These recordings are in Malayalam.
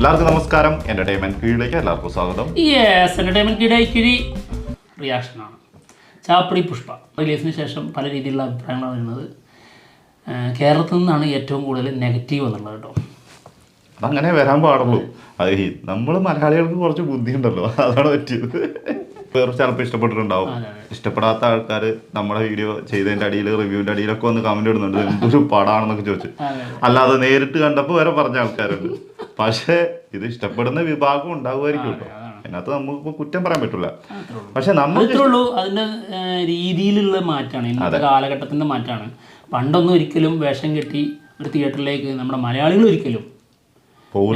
എല്ലാവർക്കും നമസ്കാരം. എന്റർടൈൻമെന്റ് കീഴിലേക്ക് എല്ലാവർക്കും സ്വാഗതം. യെസ് എന്റർടൈൻമെന്റ് കിടൈക്കിഴി റിയാക്ഷനാണ് ചാപ്പടി പുഷ്പ റിലീസിന് ശേഷം പല രീതിയിലുള്ള അഭിപ്രായങ്ങളാണ് വരുന്നത്. കേരളത്തിൽ നിന്നാണ് ഏറ്റവും കൂടുതൽ നെഗറ്റീവ് എന്നുള്ളത് കേട്ടോ. അങ്ങനെ വരാൻ പാടുള്ളൂ. അത് നമ്മൾ മലയാളികൾക്ക് കുറച്ച് ബുദ്ധിയുണ്ടല്ലോ. അതാണ് പറ്റിയത്. വേറെ ചിലപ്പോൾ ഇഷ്ടപ്പെട്ടിട്ടുണ്ടാവും. ഇഷ്ടപ്പെടാത്ത ആൾക്കാർ നമ്മുടെ വീഡിയോ ചെയ്തതിന്റെ അടിയിൽ റിവ്യൂവിന്റെ അടിയിലൊക്കെ വന്ന് കമന്റ് ഇടുന്നുണ്ട്. എന്തൊരു പടാണെന്നൊക്കെ ചോദിച്ചു. അല്ലാതെ നേരിട്ട് കണ്ടപ്പോൾ വരെ പറഞ്ഞ ആൾക്കാരുണ്ട്. പക്ഷേ ഇത് ഇഷ്ടപ്പെടുന്ന വിഭാഗം ഉണ്ടാവുമായിരിക്കും കേട്ടോ അതിനകത്ത് നമുക്ക് കുറ്റം പറയാൻ പറ്റില്ല പക്ഷെ നമ്മൾ അത്രേ ഉള്ളൂ. അതിന്റെ ഏഹ് രീതിയിലുള്ള മാറ്റമാണ് ഇന്നത്തെ കാലഘട്ടത്തിന്റെ മാറ്റമാണ് പണ്ടൊന്നും ഒരിക്കലും വേഷം കെട്ടി ഒരു തിയേറ്ററിലേക്ക് നമ്മുടെ മലയാളികൾ ഒരിക്കലും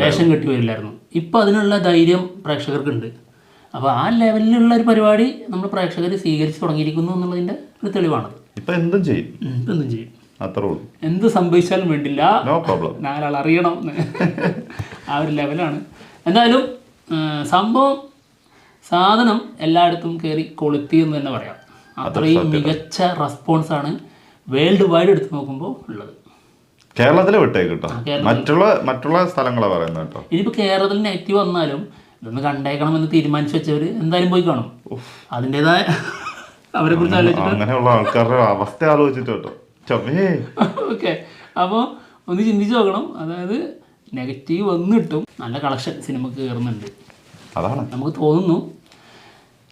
വേഷം കെട്ടി വരില്ലായിരുന്നു. ഇപ്പം അതിനുള്ള ധൈര്യം പ്രേക്ഷകർക്കുണ്ട്. അപ്പോൾ ആ ലെവലിലുള്ള ഒരു പരിപാടി നമ്മൾ പ്രേക്ഷകർ സ്വീകരിച്ചു തുടങ്ങിയിരിക്കുന്നു എന്നുള്ളതിന്റെ ഒരു തെളിവാണത് ഇപ്പം എന്തും ചെയ്യും. ഇപ്പം എന്തും ചെയ്യും. അത്രേ ഉള്ളൂ. എന്ത് സംഭവിച്ചാലും വേണ്ടില്ല. നോ പ്രോബ്ലം നാലാൾ അറിയണം. ആ ഒരു ലെവലാണ്. എന്തായാലും സംഭവം സാധനം എല്ലായിടത്തും കയറി കൊളുത്തി എന്ന് തന്നെ പറയാം. അത്രയും മികച്ച റെസ്പോൺസ് ആണ് വേൾഡ് വൈഡ് എടുത്ത് നോക്കുമ്പോൾ ഉള്ളത്. കേരളത്തിലെ വിട്ടേക്ക് കേട്ടോ മറ്റുള്ള മറ്റുള്ള സ്ഥലങ്ങളാ പറയുന്നത് കേട്ടോ. ഇനിയിപ്പോൾ കേരളത്തിൽ നെഗറ്റീവ് വന്നാലും ഇതൊന്ന് കണ്ടേക്കണമെന്ന് തീരുമാനിച്ചു വെച്ചവർ എന്തായാലും പോയി കാണും. അതിന്റെതായ അവരെ കുറിച്ച് ആലോചിച്ചിട്ട്. അങ്ങനെയുള്ള ആൾക്കാരുടെ അവസ്ഥ ആലോചിച്ചിട്ട് കേട്ടോ. ചമ്മേ. ഓക്കെ. അപ്പോൾ ഒന്ന് ചിന്തിച്ച് നോക്കണം. അതായത് നെഗറ്റീവ് വന്നിട്ടും നല്ല കളക്ഷൻ സിനിമക്ക് കയറുന്നുണ്ട്. അതാണ്. നമുക്ക് തോന്നുന്നു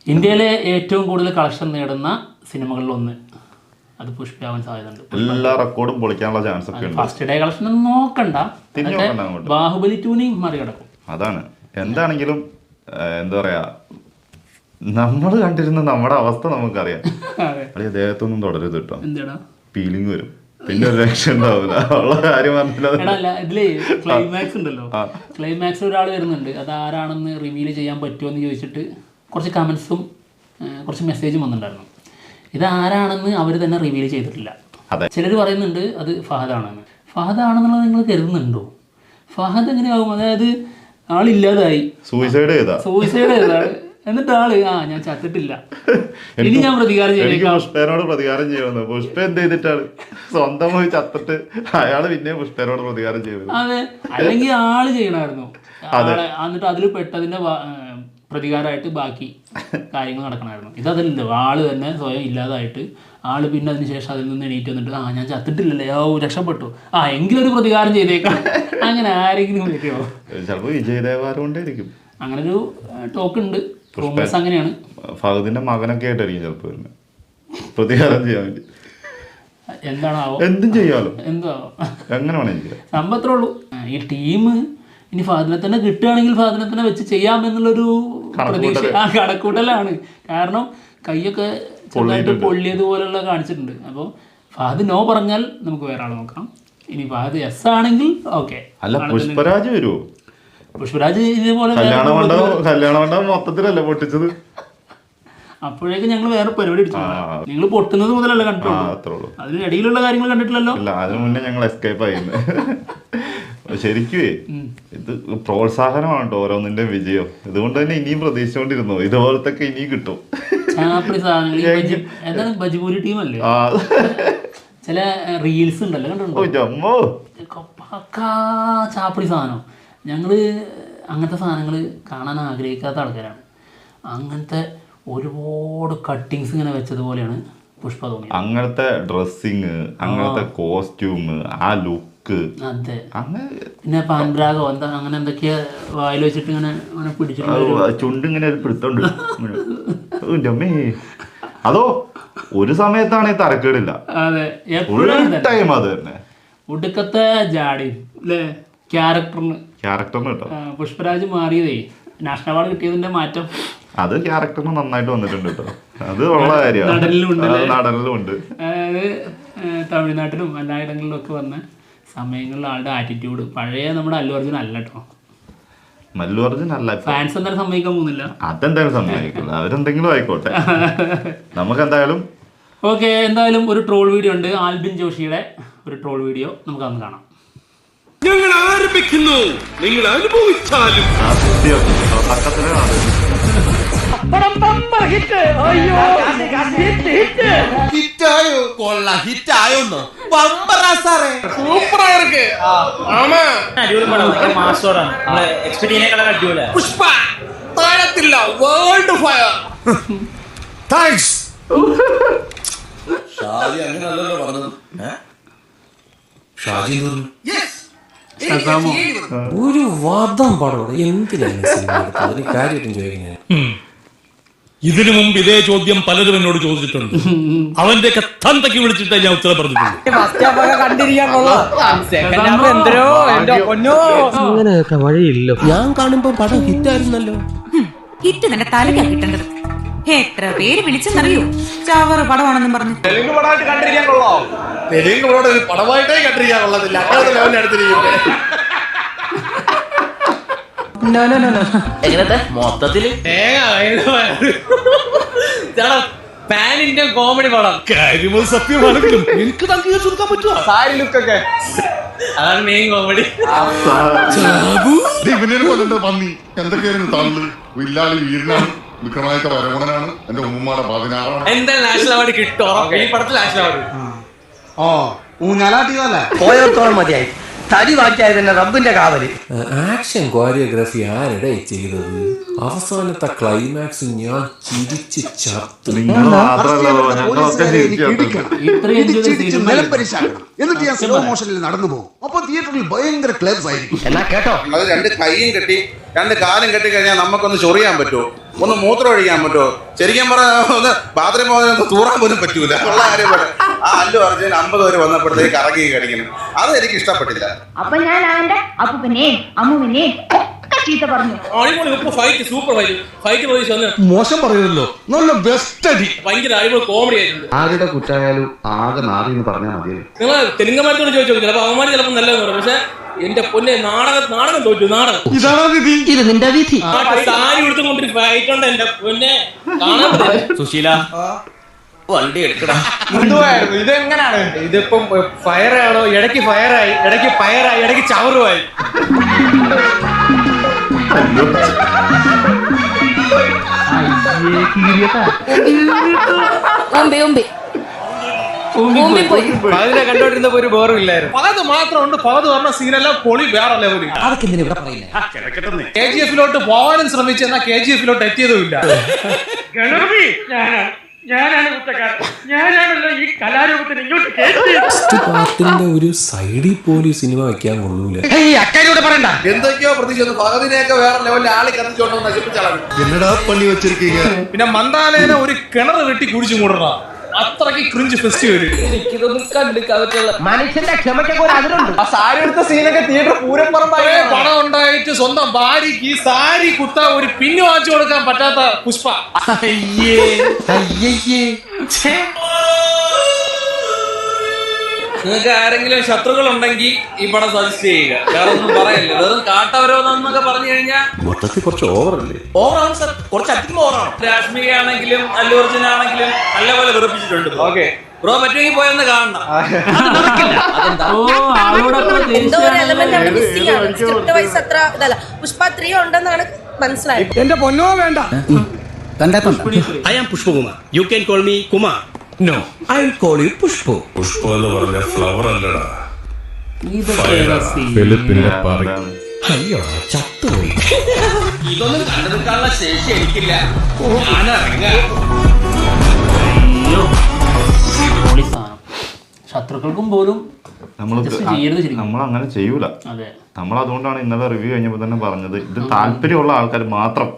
ഇന്ത്യയിലെ ഏറ്റവും കൂടുതൽ കളക്ഷൻ നേടുന്ന സിനിമകളിൽ ഒന്ന്. അത് പുഷ്പിയാവാൻ സാധ്യതയുണ്ട്. എല്ലാ റെക്കോർഡും പൊളിക്കാനുള്ള ചാൻസ് ഒക്കെ ഫസ്റ്റ് ഡേ കളക്ഷൻ നോക്കണ്ട. ബാഹുബലി ടൂനെയും മറികടക്കും. അതാണ്. എന്താണെങ്കിലും എന്താ പറയാ നമ്മൾ കണ്ടിരുന്ന നമ്മുടെ അവസ്ഥ നമുക്കറിയാം. അല്ലെ ദേഹത്തൊന്നും തുടരുത് കേട്ടോ. ഫീലിംഗ് വരും. പിന്നെ ഒരു രക്ഷ ഉണ്ടാവില്ല ഉള്ള കാര്യം പറഞ്ഞില്ല. ഇതിൽ ക്ലൈമാക്സ് ഉണ്ടല്ലോ. ക്ലൈമാക്സ് ഒരാൾ വരുന്നുണ്ട്. അത് ആരാണെന്ന് റിവീൽ ചെയ്യാൻ പറ്റുമോ എന്ന് ചോദിച്ചിട്ട് കുറച്ച് കമന്റ്സും കുറച്ച് മെസ്സേജും വന്നിട്ടുണ്ടായിരുന്നു. ഇത് ആരാണെന്ന് അവർ തന്നെ റിവീൽ ചെയ്തിട്ടില്ല. ചിലർ പറയുന്നുണ്ട് അത് ഫഹദാണെന്ന്. ഫഹദാണെന്നുള്ളത് നിങ്ങൾ കരുതുന്നുണ്ടോ? ഫഹദ് എങ്ങനെയാവും? അതായത് ആളില്ലാതായി. സൂയിസൈഡ് ചെയ്താ സൂയിസൈഡ് ചെയ്താ എന്നിട്ട് ആൾ ആ ഞാൻ ചത്തിട്ടില്ല. ഇനി ഞാൻ പ്രതികാരം എനിക്ക് പുഷ്പേനോട് പ്രതികാരം ചെയ്യണമെന്ന് പുഷ്പ എന്ത് ചെയ്തിട്ടാണ് സ്വന്തം പോയി ചത്തിട്ട് അയാൾ പിന്നെ പുഷ്പേനോട് പ്രതികാരം ചെയ്യുന്നത് അതെ. അല്ലെങ്കിൽ ആൾ ചെയ്യണമായിരുന്നു. ആളെ എന്നിട്ട് അതിൽ പെട്ടതിന്റെ പ്രതികാരമായിട്ട് ബാക്കി കാര്യങ്ങൾ നടക്കണമായിരുന്നു. ഇതല്ലല്ലോ ആൾ തന്നെ സ്വയം ഇല്ലാതായിട്ട് ആൾ പിന്നെ അതിന് ശേഷം അതിൽ നിന്ന് എണീറ്റ് വന്നിട്ട് ആ ഞാൻ ചത്തിട്ടില്ലല്ലേ ഓ രക്ഷപ്പെട്ടു. ആ എങ്കിലും ഒരു പ്രതികാരം ചെയ്തേക്കാം. അങ്ങനെ ആരെങ്കിലും വരുമോ ചിലപ്പോ വിജയ് കൊണ്ടേയിരിക്കും അങ്ങനെ ഒരു ടോക്ക് ഉണ്ട് റൂമേഴ്സ് അങ്ങനെയാണ്. ഫഹദിന്റെ മകനൊക്കെ ആയിട്ടായിരിക്കും ചിലപ്പോ വരുന്നത് പ്രതികാരം ചെയ്യാൻ വേണ്ടി. എന്താണാവോ? എന്തും ചെയ്യാലോ. എന്താ എങ്ങനെ വേണമെങ്കിൽ സംഭവത്രേ ഉള്ളൂ. ഈ ടീം ഇനി ഫാദിനെ തന്നെ കിട്ടുകയാണെങ്കിൽ ഫാദിനെ തന്നെ വെച്ച് ചെയ്യാമെന്നുള്ളൊരു പ്രതീക്ഷ ആ കണക്കൂട്ടലാണ് കാരണം കൈയൊക്കെ ചെറുതായിട്ട് പൊള്ളിയതുപോലുള്ള കാണിച്ചിട്ടുണ്ട്. അപ്പോൾ ഫാദ് നോ പറഞ്ഞാൽ നമുക്ക് വേറെ ആൾ നോക്കാം. ഇനി ഫാദ് എസ് ആണെങ്കിൽ ഓക്കെ അല്ല പുഷ്പരാജ് വരുമോ പുഷ്പരാജ് ഇതുപോലെ മൊത്തത്തിലല്ലേ പൊട്ടിച്ചത്? അപ്പോഴേക്കും ഞങ്ങൾ വേറെ പരിപാടി അടിച്ചു നിങ്ങൾ പൊട്ടുന്നത് മുതലല്ല കണ്ടിട്ടുള്ളൂ. അതിനിടയിലുള്ള കാര്യങ്ങൾ കണ്ടിട്ടില്ലല്ലോ. അതിനു മുന്നേ ഞങ്ങൾ എസ്കേപ്പ് ആയിരുന്നു ശരിക്കുവേ ഇത് പ്രോത്സാഹനമാണ് കേട്ടോ ഓരോന്നിന്റെ വിജയം. ഇതുകൊണ്ട് തന്നെ ഇനിയും പ്രതീക്ഷിച്ചുകൊണ്ടിരുന്നു. ഇതുപോലത്തെ ഇനിയും കിട്ടും. ബജിപൂരി ടീമല്ലേ? ചില റീൽസ് ഉണ്ടല്ലോ ചാപ്പിടി സാധനം. ഞങ്ങൾ അങ്ങനത്തെ സാധനങ്ങൾ കാണാൻ ആഗ്രഹിക്കാത്ത ആൾക്കാരാണ്. അങ്ങനത്തെ ഒരുപാട് കട്ടിങ്സ് ഇങ്ങനെ വെച്ചതുപോലെയാണ് പുഷ്പ തോന്നി അങ്ങനത്തെ ഡ്രസ്സിങ് അങ്ങനത്തെ കോസ്റ്റ്യൂം ആ ലുക്ക് അതെ. അങ്ങനെ പിന്നെ എന്താ അങ്ങനെ എന്തൊക്കെയാ വായിൽ വെച്ചിട്ട് ഇങ്ങനെ അങ്ങനെ പിടിച്ചിട്ട് ചുണ്ട് ഇങ്ങനെ ഒരു ഇങ്ങനെ. അതോ ഒരു സമയത്താണ് ഈ തരക്കേടില്ല. അതെ. ടൈം അത് തന്നെ. ഒടുക്കത്തെ ജാടി അല്ലേ ക്യാരക്ടറിന്. ക്യാരക്ടറിന് കേട്ടോ. ആ, പുഷ്പരാജ് മാറിയതേ. നാഷണൽ അവാർഡ് കിട്ടിയതിന്റെ മാറ്റം. അത് ക്യാരക്ടറിന് നന്നായിട്ട് വന്നിട്ടുണ്ട് കേട്ടോ. അത് ഉള്ള കാര്യമാണ്. നാടനിലും അത് നടനിലും ഉണ്ട്. അതായത് തമിഴ്നാട്ടിലും എല്ലായിടങ്ങളിലും ഒക്കെ വന്ന സമയങ്ങളിൽ ആളുടെ ആറ്റിറ്റ്യൂഡ് പഴയ നമ്മുടെ അല്ലു അർജുൻ അല്ല കേട്ടോ മല്ലു അർജുൻ അല്ല. ഫാൻസ് എന്തായാലും സമ്മതിക്കാൻ പോകുന്നില്ല. അതെന്തായാലും സമ്മതിക്കില്ല. അവരെന്തെങ്കിലും ആയിക്കോട്ടെ. നമുക്ക് എന്തായാലും ഓക്കെ എന്തായാലും ഒരു ട്രോൾ വീഡിയോ ഉണ്ട്. ആൽബിൻ ജോഷിയുടെ ഒരു ട്രോൾ വീഡിയോ നമുക്ക് അന്ന് കാണാം. ഞങ്ങൾ ആരംഭിക്കുന്നു. നിങ്ങൾ അനുഭവിച്ചാലും. ഹിറ്റായോ? കൊള്ള. ഹിറ്റായോന്ന്. ഒരു വാദം പാടോ എന്തിനാണ് ഈ ഒരു കാര്യം ചോദിക്കുന്നത് ഇതിനു മുമ്പ് ഇതേ ചോദ്യം പലരും എന്നോട് ചോദിച്ചിട്ടുണ്ട്. അവന്റെ തന്തയ്ക്ക് വിളിച്ചിട്ടേ ഞാൻ ഉത്തരം പറഞ്ഞിട്ടുണ്ട് വഴിയില്ല ഞാൻ കാണുമ്പോ പടം ഹിറ്റായിരുന്നല്ലോ. ഹിറ്റ് തന്നെ തലക്കാ കിട്ടേണ്ടത്. എത്ര പേര് വിളിച്ചെന്നറിയോ? ചവർ പടമാണെന്നും പറഞ്ഞു. തെലുങ്ക് പടമായിട്ട് കണ്ടിരിക്കാൻ കൊള്ളാം. തെലുങ്ക് പടം പടമായിട്ടേ കണ്ടിരിക്കാൻ കൊള്ളത്തില്ല. അങ്ങനത്തെ ലെവലിൽ എടുത്തിരിക്കുന്നത് എങ്ങനത്തെ? മൊത്തത്തിൽ? പാനിന്റെ കോമഡി പടം. കാര്യമത് സത്യമാണെങ്കിലും എനിക്ക് അംഗീകരിച്ചു ചുരുക്കാൻ പറ്റുമോ സാരി ലുക്കൊക്കെ അതാണ് മെയിൻ കോമഡി ഇവനെ കൊല്ലണ്ട പന്നി. എന്തൊക്കെയായിരുന്നു തള്ളു? വില്ലാളി വീരനാണ് വിക്രമാദിത്യ വരവണനാണ് എന്റെ ഉമ്മമാടെ പതിനാറാണ്. എന്താ നാഷണൽ അവാർഡ് കിട്ടും? ഈ പടത്തിൽ നാഷണൽ അവാർഡ് പോയോത്തോളം മതിയായി. തടി മാറ്റിയായതന്നെ റബ്ബിന്റെ കാവൽ. ആക്ഷൻ കോറിയോഗ്രാഫി ആരുടെ ചെയ്തത്? അവസാനത്തെ ക്ലൈമാക്സ് ഞാൻ ചിരിച്ച് ചത്തു. എന്നിട്ട് ഞാൻ സ്ലോ മോഷനിൽ നടന്നു പോകും. അപ്പൊ തിയേറ്ററിൽ ഭയങ്കര ക്ലബ്സ് ആയിരിക്കും. എന്നാ കേട്ടോ? അത് രണ്ട് കൈയും കെട്ടി രണ്ട് കാലും കെട്ടി കഴിഞ്ഞാൽ നമുക്കൊന്ന് ചൊറിയാൻ പറ്റുമോ? ഒന്ന് മൂത്രം ഒഴിക്കാൻ പറ്റുമോ? ശരിക്കും പറഞ്ഞാൽ ഒന്ന് ബാത്റൂം പോകുന്ന തൂറാൻ പോലും പറ്റൂല. ഉള്ള കാര്യം പറയാം ആ അല്ലു അർജുൻ അമ്പത് പേര് വന്നപ്പോഴത്തേക്ക് ഇറങ്ങി കളിക്കണം അത് എനിക്ക് ഇഷ്ടപ്പെട്ടില്ല. അപ്പൊ ഞാൻ അവന്റെ അപ്പുവിനെയും അമ്മുവിനെ ഒക്കെ ചീത്ത പറഞ്ഞു. അടിപൊളി ഫൈറ്റ് സൂപ്പർ ഫൈറ്റ് ഫൈറ്റ് പോയി ചെന്ന് മോശം പറയുമല്ലോ നല്ല ബെസ്റ്റ് അടി. ഭയങ്കര അടിപൊളി കോമഡി ആയിട്ടുണ്ട്. ആരുടെ കുറ്റായാലും ആകെ നാറി എന്ന് പറഞ്ഞാൽ മതി. നിങ്ങൾ തെലുങ്കന്മാരത്തോട് ചോദിച്ചു? ചിലപ്പോൾ അവന്മാർ ചിലപ്പോൾ നല്ലതെന്ന് പറയും. പക്ഷെ എന്റെ പൊന്നെ നാടക നാടകം തോറ്റു നാടകം. ഇതാണ് വിധി. ഇത് നിന്റെ വിധി. ആ സാരി കൊടുത്തുകൊണ്ട് ഫൈറ്റ് ഉണ്ട് എന്റെ പൊന്നെ. കാണാൻ സുശീല വണ്ടി എടുക്കണം എന്തുവായിരുന്നു ഇത് എങ്ങനെയാണ് ഇതിപ്പം ഫയർ ആണോ ഇടയ്ക്ക് ഫയറായി ഇടയ്ക്ക് ഫയറായി ഇടയ്ക്ക് ചവറുമായി. അതിനെ കണ്ടോണ്ടിരുന്നപ്പോ ഒരു ബോറും ഇല്ലായിരുന്നു പകത് മാത്രമുണ്ട്. പകത് പറഞ്ഞ സീനെല്ലാം പൊളി വേറെ ലെവലിൽ അതൊക്കെ എന്തിനാ ഇവിടെ പറയുന്നത് കെ ജി എഫിലോട്ട് എത്തിയതും ശ്രമിച്ചു ജി ഈ ഇങ്ങോട്ട് ഫസ്റ്റ് പാർട്ടിന്റെ ഒരു സൈഡിൽ പോലും ഈ സിനിമ വെക്കാൻ കൊള്ളൂല. എന്തൊക്കെയോ പകതിനെയൊക്കെ വേറെ ലെവലിൽ ആളി കത്തിച്ചോണ്ട് നശിപ്പിച്ചാളാണ് എന്നടാ പണി വെച്ചിരിക്കീங்க പിന്നെ മന്ദാലേനെ ഒരു കിണർ കെട്ടി കുടിച്ചു മൂടണ അത്രയ്ക്ക് ക്രിഞ്ച് ഫെസ്റ്റിവൽ മനുഷ്യന്റെ ക്ഷമയ്ക്കൊക്കെ ഒരു അതിരുണ്ട്. ആ സാരി എടുത്ത സീനൊക്കെ തിയേറ്റർ പണം ഉണ്ടായിട്ട് സ്വന്തം ഭാര്യക്ക് ഈ സാരി കുത്ത ഒരു പിന്നു വാങ്ങിച്ചു കൊടുക്കാൻ പറ്റാത്ത പുഷ്പ. നിങ്ങൾക്ക് ആരെങ്കിലും ശത്രുക്കൾ ഉണ്ടെങ്കിൽ ഈ പടം സജസ്റ്റ് ചെയ്യുക. വേറെ ഒന്നും പറയല്ല? വെറും കാട്ടവരോന്നൊക്കെ പറഞ്ഞു കഴിഞ്ഞാൽ മൊത്തത്തിൽ കുറച്ച് ഓവറല്ലേ ഓവറാണ് സർ കുറച്ച് അധികം ഓവറാണ് രാഷ്മിക ആണെങ്കിലും അല്ലു അർജുൻ ആണെങ്കിലും നല്ലപോലെ വെറുപ്പിച്ചിട്ടുണ്ട് ഓക്കെ ബ്രോ പറ്റുമെങ്കിൽ പോയൊന്ന് കാണണം. എന്തോ ഒരു എലമെന്റ് അവിടെ മിസ്സിംഗ് ആണ്. ഏതൊക്കെയോ സ്ക്രിപ്റ്റ് വൈസ് അത്ര ഇതല്ല. പുഷ്പ ത്രീ ഉണ്ടെന്നാണ് മനസ്സിലായത്. എന്റെ പൊന്നോ വേണ്ട. I am Pushpakumar you can call me Kumar no I call you Pushpu Pushpu എന്ന് പറഞ്ഞ ഫ്ലവർ അല്ലടാ. scene? അതാണ്. അയ്യോ ചത്തുപോയി. ഇതൊന്നും കണ്ടു നിൽക്കാനുള്ള ശേഷി എനിക്കില്ല. ശത്രുക്കൾക്കും പോലും നമ്മൾ നമ്മൾ അങ്ങനെ ചെയ്യൂല. അതെ. നമ്മൾ അതുകൊണ്ടാണ് ഇന്നലെ റിവ്യൂ കഴിഞ്ഞപ്പോൾ തന്നെ പറഞ്ഞത് ഇത് താല്പര്യമുള്ള ആൾക്കാർ മാത്രം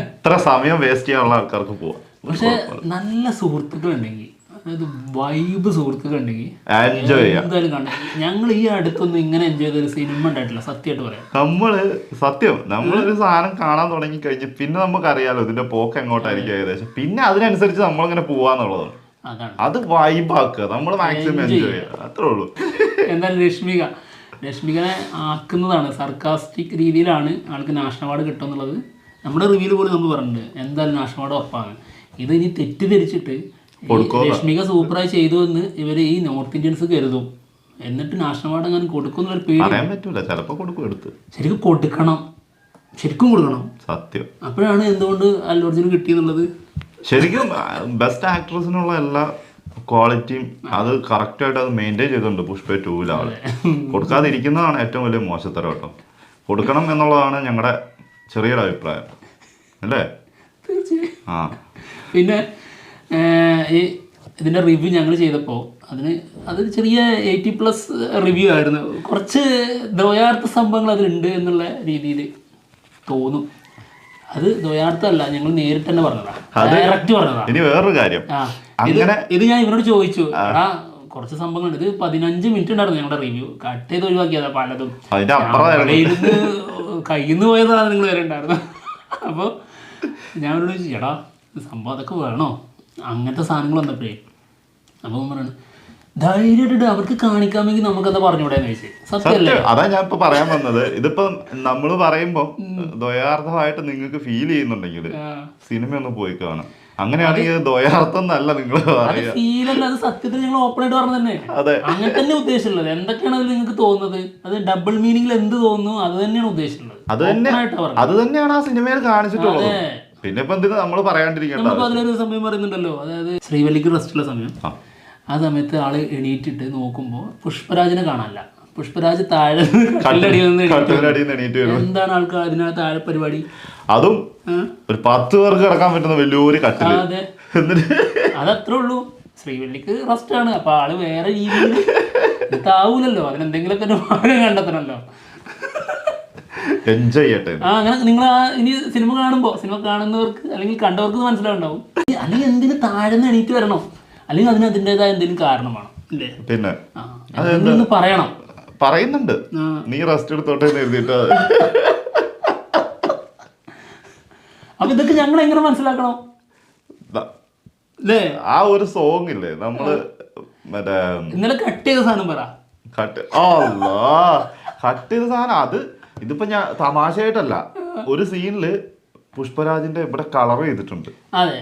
ഇത്ര സമയം വേസ്റ്റ് ചെയ്യാനുള്ള ആൾക്കാർക്ക് പോവാം. പക്ഷെ നല്ല സുഹൃത്തുക്കൾ ഉണ്ടെങ്കിൽ അതായത് വൈബ് സുഹൃത്തുക്കൾ ഉണ്ടെങ്കിൽ എൻജോയ് ചെയ്യാം. എന്തായാലും കാണാം ഞങ്ങൾ ഈ അടുത്തൊന്നും ഇങ്ങനെ എൻജോയ് ചെയ്ത ഒരു സിനിമ ഉണ്ടായിട്ടില്ല സത്യമായിട്ട് പറയാം. നമ്മൾ സത്യം നമ്മളൊരു സാധനം കാണാൻ തുടങ്ങി കഴിഞ്ഞ് പിന്നെ നമുക്കറിയാലോ ഇതിന്റെ പോക്ക് എങ്ങോട്ടായിരിക്കും ഏകദേശം. പിന്നെ അതിനനുസരിച്ച് നമ്മളിങ്ങനെ പോവാന്നുള്ളതാണ്. അതാണ്. അത് വൈബാക്കുക നമ്മൾ മാക്സിമം എൻജോയ് ചെയ്യുക. അത്രേ ഉള്ളൂ. എന്തായാലും രശ്മിക രശ്മികനെ ആക്കുന്നതാണ് സർക്കാസ്റ്റിക് രീതിയിലാണ് ആൾക്ക് നാഷണൽ അവാർഡ് കിട്ടുമെന്നുള്ളത്. നമ്മുടെ റിവ്യൂ പോലും നമ്മൾ പറഞ്ഞിട്ടുണ്ട് എന്തായാലും നാഷണൽ അവാർഡ് ഉറപ്പാണ്. ഇത് ഇനി തെറ്റിദ്ധരിച്ചിട്ട്. രശ്മിക സൂപ്പറായി ചെയ്തു എന്ന് ഇവർ ഈ നോർത്ത് ഇന്ത്യൻസ് കരുതും. എന്നിട്ട് നാഷണൽ അവാർഡ് അങ്ങനെ കൊടുക്കും ഒരു പേര് പറയാൻ പറ്റൂല. ചിലപ്പോ കൊടുക്കും എടുത്ത്. ശരിക്കും കൊടുക്കണം. ശരിക്കും കൊടുക്കണം. സത്യം. അപ്പോഴാണ് എന്തുകൊണ്ട് അല്ലു അർജുന് കിട്ടിയെന്നുള്ളത്? ശരിക്കും ബെസ്റ്റ് ആക്ട്രസിനുള്ള എല്ലാ ക്വാളിറ്റിയും അത് കറക്റ്റായിട്ട് അത് മെയിന്റെയിൻ ചെയ്തിട്ടുണ്ട് പുഷ്പ ടൂവിൽ ആൾ. കൊടുക്കാതിരിക്കുന്നതാണ് ഏറ്റവും വലിയ മോശത്തരം കേട്ടോ. കൊടുക്കണം എന്നുള്ളതാണ് ഞങ്ങളുടെ ചെറിയൊരു അഭിപ്രായം അല്ലേ ആ. പിന്നെ ഈ ഇതിന്റെ റിവ്യൂ ഞങ്ങൾ ചെയ്തപ്പോൾ അതിന് അതൊരു ചെറിയ എയ്റ്റി പ്ലസ് റിവ്യൂ ആയിരുന്നു. കുറച്ച് ദ്വയാർത്ഥ സംഭവങ്ങൾ അതിലുണ്ട് എന്നുള്ള രീതിയിൽ തോന്നും. അത് ദ്വയാർത്ഥമല്ല ഞങ്ങൾ നേരിട്ട് തന്നെ പറഞ്ഞതാണ് ഡയറക്റ്റ് പറഞ്ഞതാണ് ഇനി വേറൊരു കാര്യം. ഇത് അങ്ങനെ ഇത് ഞാൻ ഇവരോട് ചോദിച്ചു. ആ. കുറച്ച് സംഭവങ്ങളുണ്ട്. ഇത് പതിനഞ്ച് മിനിറ്റ് ഉണ്ടായിരുന്നു ഞങ്ങളുടെ റിവ്യൂ കട്ട് ചെയ്ത് ഒഴിവാക്കിയതാ പലതും. ഇരുന്ന് കയ്യിൽ നിന്ന് പോയ സാധനങ്ങൾ വരെ ഉണ്ടായിരുന്നു അപ്പോൾ ഞാൻ ചോദിച്ചു എടാ സംഭവം അതൊക്കെ വേണോ? അങ്ങനത്തെ സാധനങ്ങൾ വന്നപ്പോഴേ അപ്പോൾ പറയാണ് ധൈര്യമായിട്ട് അവർക്ക് കാണിക്കാമെങ്കിൽ നമുക്കത് പറഞ്ഞുകൂടെ സത്യമല്ലേ? അതാ ഞാൻ ഇപ്പൊ പറയാൻ വന്നത്. ഇതിപ്പം നമ്മൾ പറയുമ്പോ ദ്വയാർത്ഥമായിട്ട് നിങ്ങൾക്ക് ഫീൽ ചെയ്യുന്നുണ്ടെങ്കിൽ സിനിമ ഒന്ന് പോയി കാണാം. അങ്ങനെയാണെങ്കിൽ ദ്വയാർത്ഥം എന്നല്ല നിങ്ങൾ ഫീലല്ല അത് സത്യത്തിൽ നിങ്ങൾ ഓപ്പൺ ആയിട്ട് പറഞ്ഞു തന്നെ. അതെ. അങ്ങനെ തന്നെ ഉദ്ദേശമുള്ളത് എന്തൊക്കെയാണ് അതിൽ നിങ്ങൾക്ക് തോന്നുന്നത്? അത് ഡബിൾ മീനിങ്ങിൽ എന്ത് തോന്നുന്നു? അത് തന്നെയാണ് ഉദ്ദേശിച്ചുള്ളത് അത് തന്നെ. അത് തന്നെയാണ് ആ സിനിമയിൽ കാണിച്ചിട്ടുള്ളത്. പിന്നെ ഇപ്പൊ എന്തിനാ നമ്മൾ പറയാണ്ടിരിക്കേണ്ട നമുക്ക് അതിലൊരു സമയം പറയുന്നുണ്ടല്ലോ. അതായത് ശ്രീവല്ലിക്ക് റെസ്റ്റുള്ള സമയം. ആ. സമയത്ത് ആൾ എണീറ്റിട്ട് നോക്കുമ്പോൾ പുഷ്പരാജിനെ കാണാനില്ല. പുഷ്പരാജ് താഴെ കല്ലടിയിൽ നിന്ന് എണീറ്റ് വരും. എന്താണ് ആൾക്കാർ അതിനകത്ത് താഴെ പരിപാടി? അതും ഒരു പത്ത് പേർക്ക് കിടക്കാൻ പറ്റുന്ന വലിയൊരു കട്ടിൽ. അതത്രേ ഉള്ളൂ. ശ്രീവല്ലിക്ക് റെസ്റ്റ് ആണ് അപ്പൊ ആൾ വേറെ രീതിയിൽ താവൂലല്ലോ അതിനെന്തെങ്കിലുമൊക്കെ ഒരു മാർഗം കണ്ടെത്തണല്ലോ. എൻജോയ് ചെയ്യട്ടെ. ആ അങ്ങനെ നിങ്ങൾ ആ ഇനി സിനിമ കാണുമ്പോൾ സിനിമ കാണുന്നവർക്ക് അല്ലെങ്കിൽ കണ്ടവർക്ക് മനസ്സിലാവുണ്ടാവും. അല്ലെങ്കിൽ എന്തിന് താഴ്ന്ന് എണീറ്റ് വരണോ? അല്ലെങ്കിൽ അതിന് അതിന്റെതായ എന്തെങ്കിലും കാരണമാണ്? ഇല്ലേ? പിന്നെ ആ എന്തെങ്കിലും പറയണം. പറയുന്നുണ്ട്. നീ റെസ്റ്റ് എടുത്തോട്ടെ എന്ന് എഴുതിയിട്ട്. അപ്പൊ ഇതൊക്കെ ഞങ്ങൾ എങ്ങനെ മനസ്സിലാക്കണം? ആ ഒരു സോങ് ഇല്ലേ? നമ്മൾ മറ്റേ ഇന്നലെ കട്ട് ചെയ്ത സാധനം പറ. കട്ട് ഓ കട്ട് ചെയ്ത സാധനം അത് ഇതിപ്പോ ഞാൻ തമാശയായിട്ടല്ല. ഒരു സീനിൽ പുഷ്പരാജിന്റെ ഇവിടെ കളർ ചെയ്തിട്ടുണ്ട്. അതെ.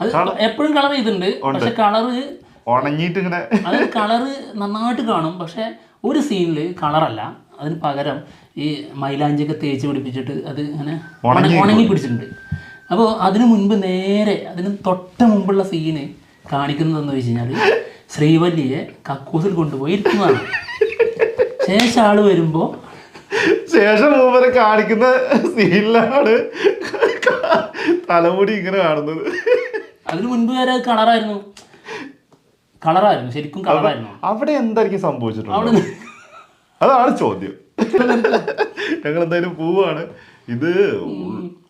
അത് എപ്പോഴും കളർ ചെയ്തിട്ടുണ്ട്. പക്ഷെ കളറ് ഉണങ്ങിയിട്ട് ഇങ്ങനെ അത് കളറ് നന്നായിട്ട് കാണും. പക്ഷെ ഒരു സീനിൽ കളറല്ല അതിന് പകരം ഈ മൈലാഞ്ചിയൊക്കെ തേച്ച് പിടിപ്പിച്ചിട്ട് അത് ഇങ്ങനെ ഉണങ്ങി ഉണങ്ങി പിടിച്ചിട്ടുണ്ട്. അപ്പോൾ അതിനു മുൻപ് നേരെ അതിന് തൊട്ട മുമ്പുള്ള സീന് കാണിക്കുന്നതെന്ന് വെച്ച് കഴിഞ്ഞാൽ ശ്രീവല്ലിയെ കക്കൂസിൽ കൊണ്ടുപോയി ഇരിക്കുന്നതാണ്. ശേഷം ആൾ വരുമ്പോൾ ശേഷം മൂപ്പരെ കാണിക്കുന്ന സീനിലാണ് തലമുടി ഇങ്ങനെ കാണുന്നത്. അതിന് മുൻപ് വരെ കളറായിരുന്നു. കളറായിരുന്നു ശരിക്കും കളറായിരുന്നു. അവിടെ എന്തായിരിക്കും സംഭവിച്ചിട്ടുള്ളത്? അതാണ് ചോദ്യം. ഞങ്ങൾ എന്തായാലും പോവാണ്. ഇത്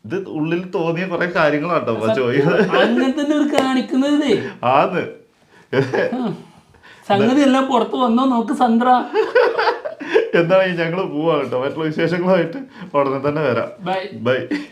ഇത് ഉള്ളിൽ തോന്നിയ കുറെ കാര്യങ്ങളാട്ടോ ചോദിക്കുന്നത് ആന്ന്. സംഗതി എല്ലാം പുറത്ത് വന്നോ നോക്ക് സന്ദ്ര. എന്താണെങ്കിൽ ഞങ്ങൾ പോവാണ് കേട്ടോ. മറ്റുള്ള വിശേഷങ്ങളുമായിട്ട് ഉടനെ തന്നെ വരാം. Bye bye